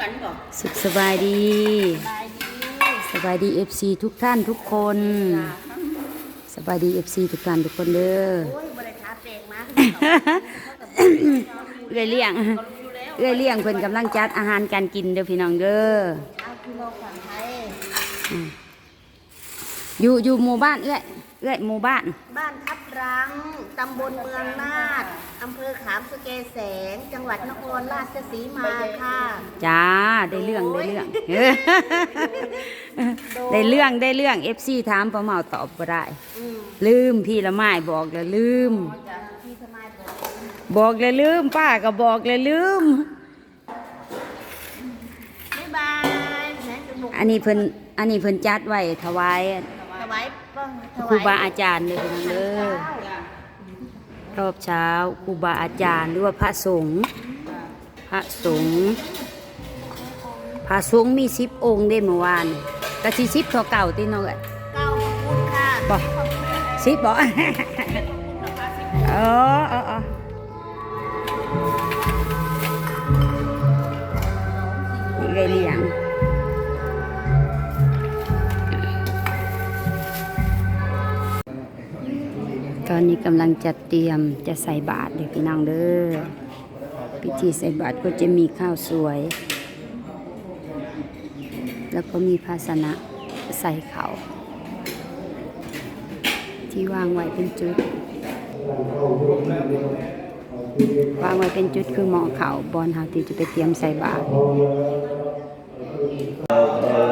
กันบ่สุขสบายดีบายดีสบายดีเอฟซีทุกท่านทุกคน สบายดีเอฟซีทุกท่านทุกคนเด้อโอ้ยบริษัทเตกมาเอื้อยเลี้ยงเอื้อยเลี้ยงเพิ่นกำลังจัดอาหารการกินเด้อพี่น้องเด้อเอากิโลขวัญไทยอยู่อยู่หมู่บ้านเอื้อยเอื้อยหมู่บ้าน บ้านทับรังตำบลเมืองนาด อำเภอขามสะเกษแสง จังหวัดนครราชสีมาค่ะ จ้าได้เรื่องได้เรื่องเออได้เรื่องได้เรื่องเอฟซีถามประเมาตอบบ่ได้ อืมลืมพี่ละไม้บอกแล้วลืม จ้ะพี่สมัยบอกบอกแล้วลืม ป้าก็บอกแล้วลืม บ๊ายบายแม่จมูกอันนี้เพิ่นอันนี้เพิ่นจัดไว้ถวายถวายป้องถวายครูบาอาจารย์เลยพี่น้องเด้อ รอบเช้าครูบาอาจารย์หรือว่าพระสงฆ์พระสงฆ์พระสงฆ์มีสิบองค์ได้เมื่อวานกะสิสิบเท่าเก่าติน้องเอ้ยเก้าขอบคุณค่ะบ่สิบบ่เออเออเออนี่ไงเลี้ยง ตอนนี้กำลังจัดเตรียมจะใส่บาตรเลยพี่น้องเด้อพิธีใส่บาตรก็จะมีข้าวสวย แล้วก็มีภาชนะใส่เขาที่วางไว้เป็นจุด วางไว้เป็นจุดคือหมอเขาบอลเฮาที่จะไปเตรียมใส่บาต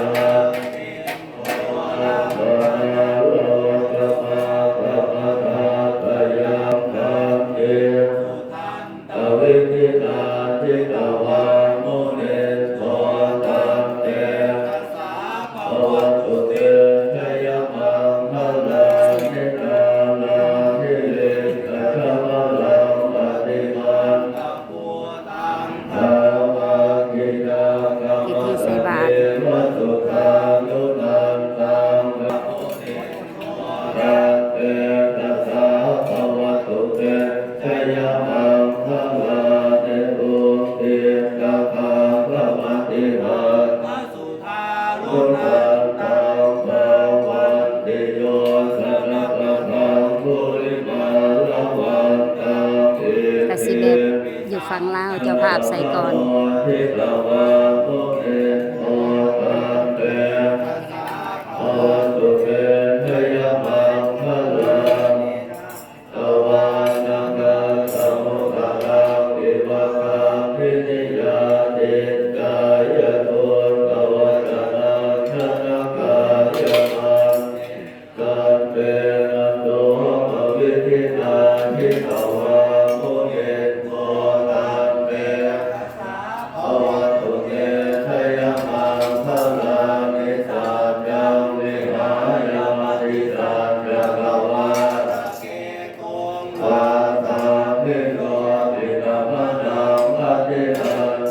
ร ฝั่งลาวเจ้าภาพใส่ก่อน เ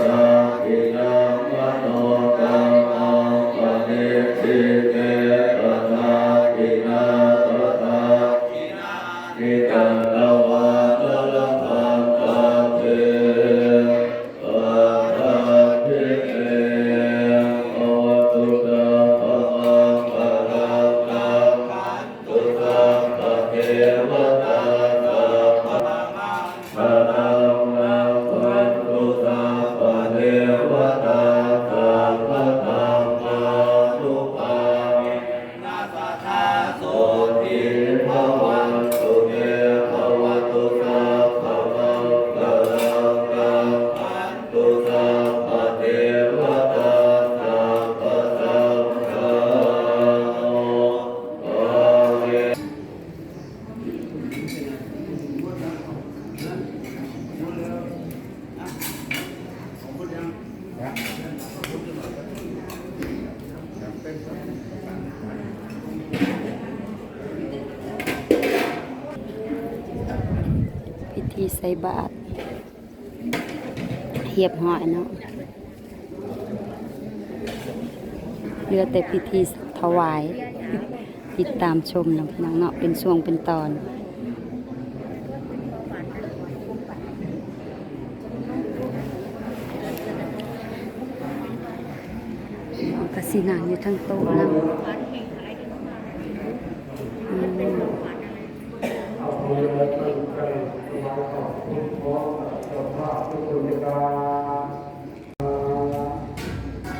ปั ใส่บาตรเหียบหอยเนาะเหลือแต่พิธีถวาย ติดตามชมนะพี่น้องเนาะเป็นช่วงเป็นตอนกระสีนางอยู่ทั้งโต๊ะนะอืม ติวานิมายังพันเตอาตานิสัพพะวารานิภิกขุสังฆสสะโอโนสยามาสาธุโนพันเตภิกขุสังโฆอิมามิ ไป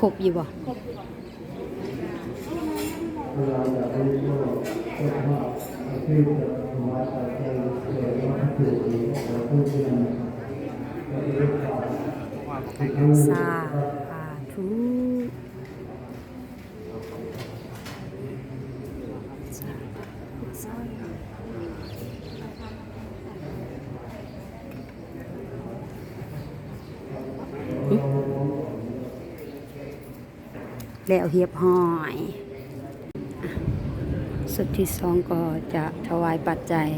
ครบอยู่บ่เราจะได้รู้ว่าที่จะมาจากใจเกิดมาถึงนี้เราพูดกันเราจะได้ข่าว สาธุ แล้วเหียบห้อยสุดที่สองก็จะถวายปัจจัย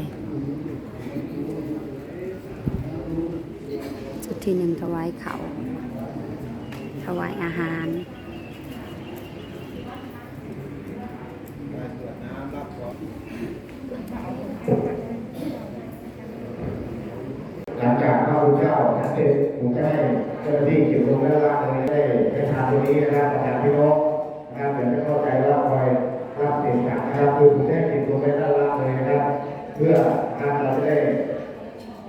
สุดที่หนึ่งถวายเขาถวายอาหาร หลังจากพระพุทธเจ้าท่านเสร็จผมจะให้เจ้าหน้าที่เกี่ยวกับเรื่องละเลยได้ได้ทานตรงนี้นะครับอาจารย์พี่นกนะครับเดี๋ยวไม่เข้าใจว่าคอยรับเสียงจากนะครับคือผมได้ติดตัวไปด้านล่างเลยนะครับ เพื่อการเราจะได้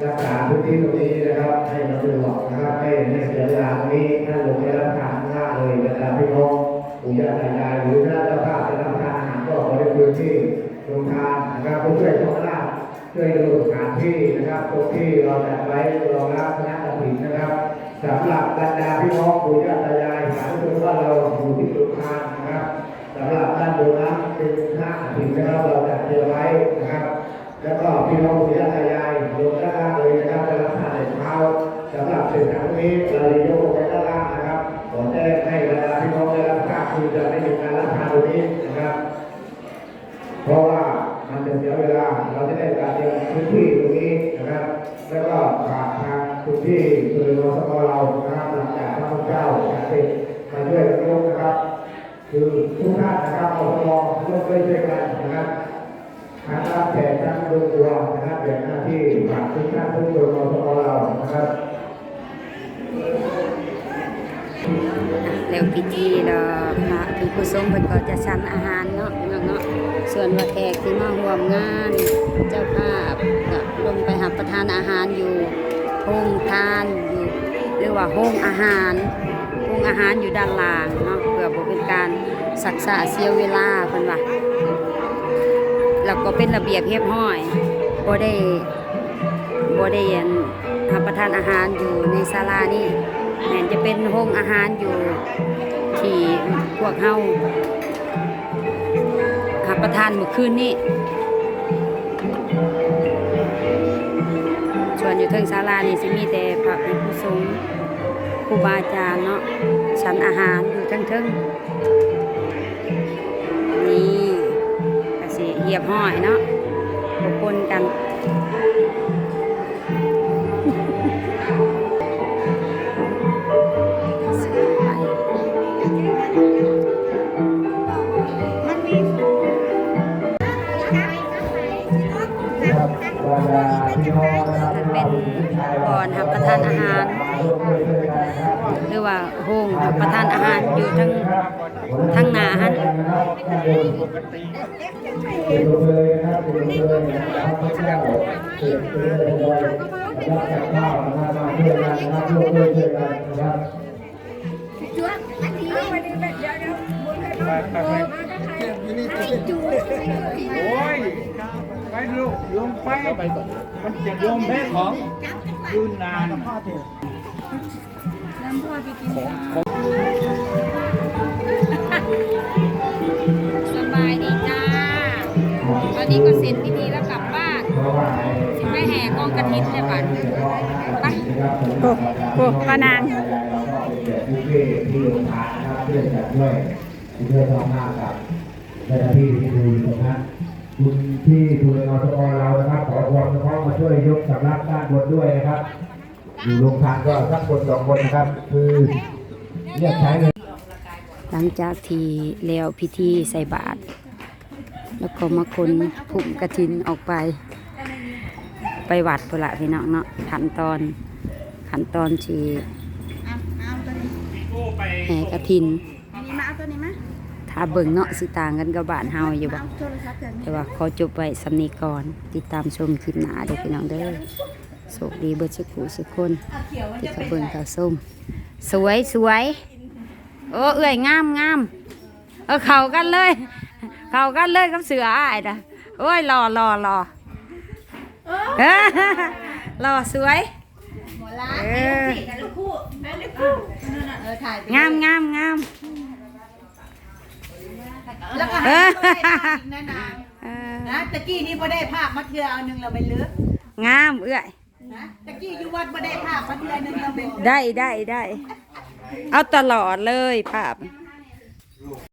รักษาพื้นที่ตรงนี้นะครับ ให้มันสะดวกนะครับให้ให้เสียเวลาตรงนี้ท่านลงไปรับทานข้างล่างเลยนะครับพี่นกปู่ย่าตายายหรือถ้าเจ้าภาพจะรับทานอาหารก็ขอได้พื้นที่ลงทานนะครับเพื่อช่วยช่องล่าง ช่วยดูสถานที่นะครับ ตรงที่เราจัดไว้รองรับคณะกรรมการนะครับสำหรับบรรดาพี่น้องปู่ย่าตายายสาธุชนว่าเราอยู่ที่จุดทานนะครับสำหรับด้านบนนั้นเป็นคณะกรรมการนะครับเราจัดเตรียมไว้นะครับ แล้วก็พี่น้องปู่ย่าตายายลงด้านล่างเลยนะครับจะรับทานในเช้าสำหรับเส้นทางนี้เราจะยกลงไปด้านล่างนะครับขอแจ้งให้บรรดาพี่น้องได้รับทราบคือจะไม่มีการรับทานตรงนี้นะครับ เพราะว่ามันจะเสียเวลาเราจะได้การเตรียมพื้นที่ แล้วก็ฝากทางคุณที่คือรสมเรานะครับหลังจากพระพุทธเจ้าจะเสร็จมาช่วยกันยกนะครับคือทุกท่านนะครับเอาสมอร่วมด้วยช่วยกันนะครับทั้งรับแขกทั้งดูตัวนะครับเป็นหน้าที่ฝากทุกท่านทุกคนรสมเรานะครับแล้วพิธีแล้วพระที่ผู้ทรงเพิ่นก็จะสั่นอาหารเนาะ เนาะส่วนว่าแขกที่มาร่วมงาน เจ้าภาพก็ลงไปหาประทานอาหารอยู่โรงทานอยู่หรือว่าห้องอาหารห้องอาหารอยู่ด้านล่างเนาะเพื่อบเป็นการสักษาเสียเวลาเพิ่นว่าแล้วก็เป็นระเบียบเรียบร้อยบ่ได้บ่ได้อันรับประทานอาหารอยู่ในศาลานี่แม่นจะเป็นห้องอาหารอยู่ที่พวกเฮา ประทานเมื่อคืนนี้ชวนอยู่เทิงศาลานี่สิมีแต่พระอุปสงฆ์ครูบาอาจารย์เนาะฉันอาหารอยู่เทิงเทิงนี่ก็สิเหยียบห้อยเนาะปกปนกัน เป็นบ่อนรับประทานอาหาร หรือว่าโฮงรับประทานอาหารอยู่ทั้งทั้งหนาหันมาครับโอ้ย ไปลงลงไปมันจะลงแม่ของยืนนานของสบายดีจ้า ตอนนี้ก็เสร็จพิธีแล้วกลับบ้านสิไปแห่กองกระถินเลยบัดไปโอ้โอ้ป้านางที่ที่ลงทานนะครับเพื่อจะช่วยช่วยทำหน้ากับเจ้าหน้าที่ที่ดูอยู่ตรงนั้น คุณที่ดูแลอสมเรานะครับขอความเฉพาะมาช่วยยกสำรับด้านบนด้วยนะครับ อยู่โรงทานก็สักคนสองคนนะครับ คือเรียกใช้เลยหลังจากที่แล้วพิธีใส่บาตรแล้วก็มาคนผุ่มกระถินออกไป ไปวัดพุนละพี่น้องเนาะขั้นตอนขั้นตอนที่แห่กระถินมีมาเอาตัวนี้มา ถ้าเบิ่งเนาะสิต่างกันกับบ้านเฮาอยู่บ่เอาโทรศัพท์เกิดแต่ว่าขอจบไว้สำนีก่อน ติดตามชมคลิปหน้าเด้อพี่น้องเด้อโชคดีเบิดสุขุสุขคนที่เขาเบิ่งเขาส้มสวยสวยโอ้เอ้ยงามงามเออเข้ากันเลย เข้ากันเลยกับเสืออ้ายนะโอ้ยรอรอรอเอ้อรอสวยเออลูกคู่แม่ลูกคู่นั่นน่ะเออถ่ายงามงามงาม แล้วก็เอหาอตัวได้ภาพอีกนะนางเออนะตะกี้นี่บ่ได้ภาพมาเทื่อเอาหนึงเราไปเลือกงามเอ้ยนะตะกี้อยู่วัดบ่ได้ภาพมาเทื่อหนึงเราไปเลือกได้ได้ได้ เอาตลอดเลยภาพเ